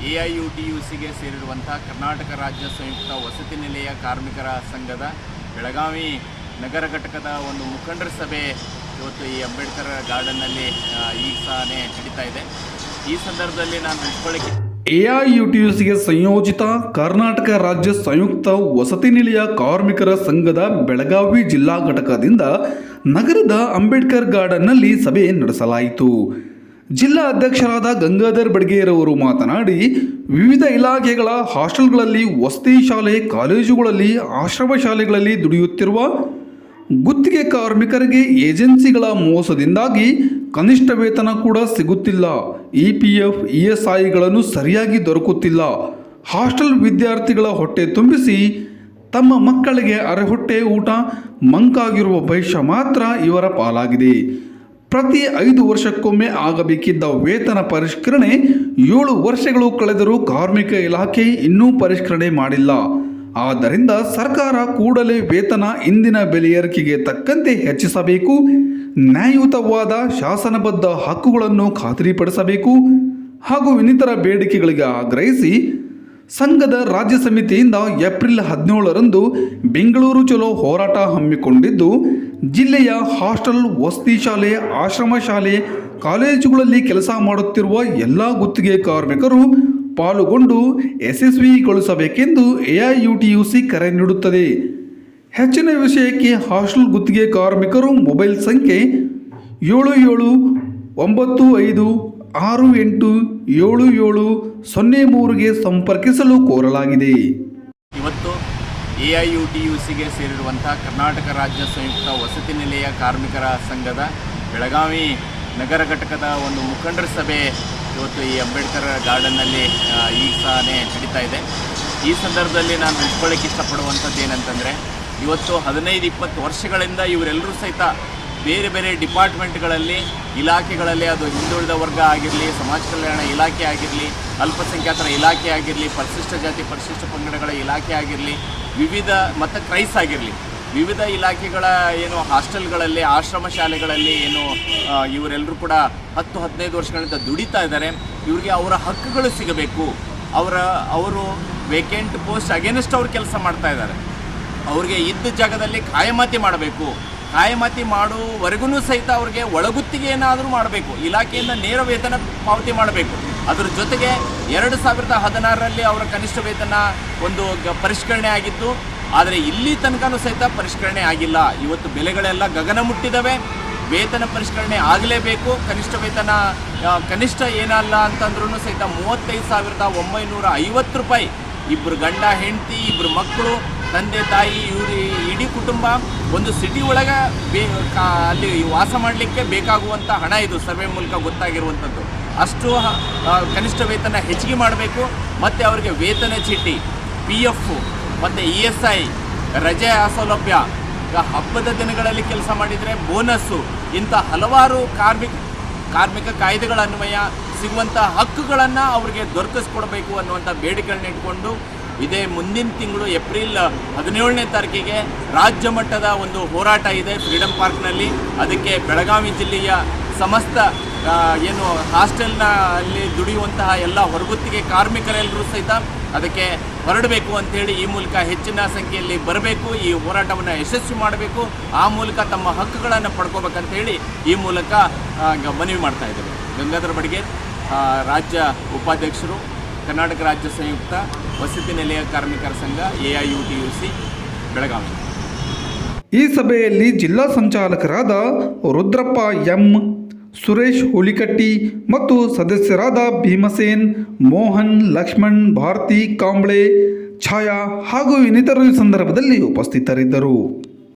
ಸಿಗೆ ಸೇರಿರುವಂಥ ಕರ್ನಾಟಕ ರಾಜ್ಯ ಸಂಯುಕ್ತ ವಸತಿ ನಿಲಯ ಕಾರ್ಮಿಕರ ಸಂಘದ ಬೆಳಗಾವಿ ನಗರ ಘಟಕದ ಒಂದು ಮುಖಂಡರ ಸಭೆ ಇವತ್ತು ಈ ಅಂಬೇಡ್ಕರ್ ಗಾರ್ಡನ್ನಲ್ಲಿ ಈಗ ತಾನೇ ನಡೀತಾ ಇದೆ. ಈ ಸಂದರ್ಭದಲ್ಲಿ ನಾನು ಹಂಚ್ಕೊಳ್ಳಿಕ್ಕೆ ಎಐಯುಟಿಯುಸಿಗೆ ಸಂಯೋಜಿತ ಕರ್ನಾಟಕ ರಾಜ್ಯ ಸಂಯುಕ್ತ ವಸತಿ ನಿಲಯ ಕಾರ್ಮಿಕರ ಸಂಘದ ಬೆಳಗಾವಿ ಜಿಲ್ಲಾ ಘಟಕದಿಂದ ನಗರದ ಅಂಬೇಡ್ಕರ್ ಗಾರ್ಡನ್ನಲ್ಲಿ ಸಭೆ ನಡೆಸಲಾಯಿತು. ಜಿಲ್ಲಾ ಅಧ್ಯಕ್ಷರಾದ ಗಂಗಾಧರ್ ಬಡ್ಗೇರವರು ಮಾತನಾಡಿ, ವಿವಿಧ ಇಲಾಖೆಗಳ ಹಾಸ್ಟೆಲ್ಗಳಲ್ಲಿ, ವಸತಿ ಶಾಲೆ, ಕಾಲೇಜುಗಳಲ್ಲಿ, ಆಶ್ರಮ ಶಾಲೆಗಳಲ್ಲಿ ದುಡಿಯುತ್ತಿರುವ ಗುತ್ತಿಗೆ ಕಾರ್ಮಿಕರಿಗೆ ಏಜೆನ್ಸಿಗಳ ಮೋಸದಿಂದಾಗಿ ಕನಿಷ್ಠ ವೇತನ ಕೂಡ ಸಿಗುತ್ತಿಲ್ಲ. ಇ ಪಿ ಎಫ್, ಇ ಸರಿಯಾಗಿ ದೊರಕುತ್ತಿಲ್ಲ. ಹಾಸ್ಟೆಲ್ ವಿದ್ಯಾರ್ಥಿಗಳ ಹೊಟ್ಟೆ ತುಂಬಿಸಿ ತಮ್ಮ ಮಕ್ಕಳಿಗೆ ಅರೆಹೊಟ್ಟೆ ಊಟ, ಮಂಕಾಗಿರುವ ಭವಿಷ್ಯ ಮಾತ್ರ ಇವರ ಪಾಲಾಗಿದೆ. ಪ್ರತಿ ಐದು ವರ್ಷಕ್ಕೊಮ್ಮೆ ಆಗಬೇಕಿದ್ದ ವೇತನ ಪರಿಷ್ಕರಣೆ ಏಳು ವರ್ಷಗಳು ಕಳೆದರೂ ಕಾರ್ಮಿಕ ಇಲಾಖೆ ಇನ್ನೂ ಪರಿಷ್ಕರಣೆ ಮಾಡಿಲ್ಲ. ಆದ್ದರಿಂದ ಸರ್ಕಾರ ಕೂಡಲೇ ವೇತನ ಇಂದಿನ ಬೆಲೆ ಏರಿಕೆಗೆ ತಕ್ಕಂತೆ ಹೆಚ್ಚಿಸಬೇಕು. ನ್ಯಾಯಯುತವಾದ ಶಾಸನಬದ್ಧ ಹಕ್ಕುಗಳನ್ನು ಖಾತರಿಪಡಿಸಬೇಕು. ಹಾಗೂ ಇನ್ನಿತರ ಬೇಡಿಕೆಗಳಿಗೆ ಆಗ್ರಹಿಸಿ ಸಂಘದ ರಾಜ್ಯ ಸಮಿತಿಯಿಂದ ಏಪ್ರಿಲ್ ಹದಿನೇಳರಂದು ಬೆಂಗಳೂರು ಚಲೋ ಹೋರಾಟ ಹಮ್ಮಿಕೊಂಡಿದ್ದು ಜಿಲ್ಲೆಯ ಹಾಸ್ಟೆಲ್, ವಸತಿ ಶಾಲೆ, ಆಶ್ರಮ ಶಾಲೆ, ಕಾಲೇಜುಗಳಲ್ಲಿ ಕೆಲಸ ಮಾಡುತ್ತಿರುವ ಎಲ್ಲ ಗುತ್ತಿಗೆ ಕಾರ್ಮಿಕರು ಪಾಲ್ಗೊಂಡು ಯಶಸ್ವಿಗೊಳಿಸಬೇಕೆಂದು ಎಐಯುಟಿಯುಸಿ ಕರೆ ನೀಡುತ್ತದೆ. ಹೆಚ್ಚಿನ ವಿಷಯಕ್ಕೆ ಹಾಸ್ಟೆಲ್ ಗುತ್ತಿಗೆ ಕಾರ್ಮಿಕರು ಮೊಬೈಲ್ ಸಂಖ್ಯೆ ಏಳು ಏಳು ಒಂಬತ್ತು ಐದು ಆರು ಎಂಟು ಏಳು ಏಳು ಸೊನ್ನೆ ಮೂರುಗೆ ಸಂಪರ್ಕಿಸಲು ಕೋರಲಾಗಿದೆ. A I U D U ಸಿಗೆ ಸೇರಿರುವಂಥ ಕರ್ನಾಟಕ ರಾಜ್ಯ ಸಂಯುಕ್ತ ವಸತಿ ನಿಲಯ ಕಾರ್ಮಿಕರ ಸಂಘದ ಬೆಳಗಾವಿ ನಗರ ಘಟಕದ ಒಂದು ಮುಖಂಡರ ಸಭೆ ಇವತ್ತು ಈ ಅಂಬೇಡ್ಕರ್ ಗಾರ್ಡನ್ನಲ್ಲಿ ಈ ತಾನೇ ನಡೀತಾ ಇದೆ. ಈ ಸಂದರ್ಭದಲ್ಲಿ ನಾನು ಹಂಚ್ಕೊಳ್ಳೋಕ್ಕೆ ಇಷ್ಟಪಡುವಂಥದ್ದು ಏನಂತಂದರೆ ಇವತ್ತು ಹದಿನೈದು ಇಪ್ಪತ್ತು ವರ್ಷಗಳಿಂದ ಇವರೆಲ್ಲರೂ ಸಹಿತ ಬೇರೆ ಬೇರೆ ಡಿಪಾರ್ಟ್ಮೆಂಟ್ಗಳಲ್ಲಿ, ಇಲಾಖೆಗಳಲ್ಲಿ, ಅದು ಹಿಂದುಳಿದ ವರ್ಗ ಆಗಿರಲಿ, ಸಮಾಜ ಕಲ್ಯಾಣ ಇಲಾಖೆ ಆಗಿರಲಿ, ಅಲ್ಪಸಂಖ್ಯಾತರ ಇಲಾಖೆ ಆಗಿರಲಿ, ಪರಿಶಿಷ್ಟ ಜಾತಿ, ಪರಿಶಿಷ್ಟ ಪಂಗಡಗಳ ಇಲಾಖೆ ಆಗಿರಲಿ, ವಿವಿಧ ಮತ್ತು ಕ್ರೈಸ್ ಆಗಿರಲಿ, ವಿವಿಧ ಇಲಾಖೆಗಳ ಏನು ಹಾಸ್ಟೆಲ್ಗಳಲ್ಲಿ, ಆಶ್ರಮ ಶಾಲೆಗಳಲ್ಲಿ ಏನು ಇವರೆಲ್ಲರೂ ಕೂಡ ಹತ್ತು, ಹದಿನೈದು ವರ್ಷಗಳಿಂದ ದುಡಿತಾ ಇದ್ದಾರೆ. ಇವರಿಗೆ ಅವರ ಹಕ್ಕುಗಳು ಸಿಗಬೇಕು. ಅವರ, ಅವರು ವೇಕೆಂಟ್ ಪೋಸ್ಟ್ ಅಗೇನೆಸ್ಟ್ ಅವ್ರು ಕೆಲಸ ಮಾಡ್ತಾ ಇದ್ದಾರೆ. ಅವ್ರಿಗೆ ಇದ್ದ ಜಾಗದಲ್ಲಿ ಕಾಯಮಾತಿ ಮಾಡಬೇಕು. ಕಾಯಮಾತಿ ಮಾಡುವವರೆಗೂ ಸಹಿತ ಅವ್ರಿಗೆ ಒಳಗುತ್ತಿಗೆ ಏನಾದರೂ ಮಾಡಬೇಕು, ಇಲಾಖೆಯಿಂದ ನೇರ ವೇತನ ಪಾವತಿ ಮಾಡಬೇಕು. ಅದರ ಜೊತೆಗೆ ಎರಡು ಸಾವಿರದ ಹದಿನಾರರಲ್ಲಿ ಅವರ ಕನಿಷ್ಠ ವೇತನ ಒಂದು ಪರಿಷ್ಕರಣೆ ಆಗಿತ್ತು. ಆದರೆ ಇಲ್ಲಿ ತನಕನೂ ಸಹಿತ ಪರಿಷ್ಕರಣೆ ಆಗಿಲ್ಲ. ಇವತ್ತು ಬೆಲೆಗಳೆಲ್ಲ ಗಗನ ಮುಟ್ಟಿದವೆ. ವೇತನ ಪರಿಷ್ಕರಣೆ ಆಗಲೇಬೇಕು. ಕನಿಷ್ಠ ವೇತನ ಕನಿಷ್ಠ ಏನಲ್ಲ ಅಂತಂದ್ರೂ ಸಹಿತ ಮೂವತ್ತೈದು ಸಾವಿರದ ಒಂಬೈನೂರ ಐವತ್ತು ರೂಪಾಯಿ. ಇಬ್ಬರು ಗಂಡ, ಹೆಂಡತಿ ಇಬ್ಬರು ಮಕ್ಕಳು ತಂದೆ ತಾಯಿ ಇವ್ರ ಇಡೀ ಕುಟುಂಬ ಒಂದು ಸಿಟಿ ಒಳಗೆ ಬೇ ಅಲ್ಲಿ ವಾಸ ಮಾಡಲಿಕ್ಕೆ ಬೇಕಾಗುವಂಥ ಹಣ ಇದು ಸರ್ವೆ ಮೂಲಕ ಗೊತ್ತಾಗಿರುವಂಥದ್ದು. ಅಷ್ಟು ಕನಿಷ್ಠ ವೇತನ ಹೆಚ್ಚಿಗೆ ಮಾಡಬೇಕು, ಮತ್ತು ಅವರಿಗೆ ವೇತನ ಚೀಟಿ ಪಿ ಎಫ್ ಮತ್ತು ಇ ಎಸ್ ಐ ರಜೆ ಅಸೌಲಭ್ಯ, ಈಗ ಹಬ್ಬದ ದಿನಗಳಲ್ಲಿ ಕೆಲಸ ಮಾಡಿದರೆ ಬೋನಸ್ಸು ಇಂಥ ಹಲವಾರು ಕಾರ್ಮಿಕ ಕಾರ್ಮಿಕ ಕಾಯ್ದೆಗಳ ಅನ್ವಯ, ಸಿಗುವಂಥ ಹಕ್ಕುಗಳನ್ನು ಅವರಿಗೆ ದೊರಕಿಸ್ಕೊಡ್ಬೇಕು ಅನ್ನುವಂಥ ಬೇಡಿಕೆಗಳನ್ನ ಇಟ್ಕೊಂಡು ಇದೇ ಮುಂದಿನ ತಿಂಗಳು ಏಪ್ರಿಲ್ ಹದಿನೇಳನೇ ತಾರೀಕಿಗೆ ರಾಜ್ಯ ಮಟ್ಟದ ಒಂದು ಹೋರಾಟ ಇದೆ ಫ್ರೀಡಮ್ ಪಾರ್ಕ್ನಲ್ಲಿ. ಅದಕ್ಕೆ ಬೆಳಗಾವಿ ಜಿಲ್ಲೆಯ ಸಮಸ್ತ ಏನು ಹಾಸ್ಟೆಲ್ನ ಅಲ್ಲಿ ದುಡಿಯುವಂತಹ ಎಲ್ಲ ಹೊರಗುತ್ತಿಗೆ ಕಾರ್ಮಿಕರೆಲ್ಲರೂ ಸಹಿತ ಅದಕ್ಕೆ ಹೊರಡಬೇಕು ಅಂಥೇಳಿ ಈ ಮೂಲಕ ಹೆಚ್ಚಿನ ಸಂಖ್ಯೆಯಲ್ಲಿ ಬರಬೇಕು, ಈ ಹೋರಾಟವನ್ನು ಯಶಸ್ವಿ ಮಾಡಬೇಕು, ಆ ಮೂಲಕ ತಮ್ಮ ಹಕ್ಕುಗಳನ್ನು ಪಡ್ಕೋಬೇಕಂತೇಳಿ ಈ ಮೂಲಕ ಮನವಿ ಮಾಡ್ತಾ ಇದ್ದೇವೆ. ಗಂಗಾಧರ ಬಡಿಗೆ ರಾಜ್ಯ ಉಪಾಧ್ಯಕ್ಷರು ಕರ್ನಾಟಕ ರಾಜ್ಯ ಸಂಯುಕ್ತ ವಸತಿ ನಿಲಯ ಕಾರ್ಮಿಕರ ಸಂಘ A I U T C Belagavi. ಈ ಸಭೆಯಲ್ಲಿ ಜಿಲ್ಲಾ ಸಂಚಾಲಕರಾದ ರುದ್ರಪ್ಪ ಎಂ, ಸುರೇಶ್ ಹುಲಿಕಟ್ಟಿ ಮತ್ತು ಸದಸ್ಯರಾದ ಭೀಮಸೇನ್, ಮೋಹನ್, ಲಕ್ಷ್ಮಣ್, ಭಾರತಿ, ಕಾಂಬ್ಳೆ, ಛಾಯಾ ಹಾಗೂ ಇನ್ನಿತರರು ಸಂದರ್ಭದಲ್ಲಿ ಉಪಸ್ಥಿತರಿದ್ದರು.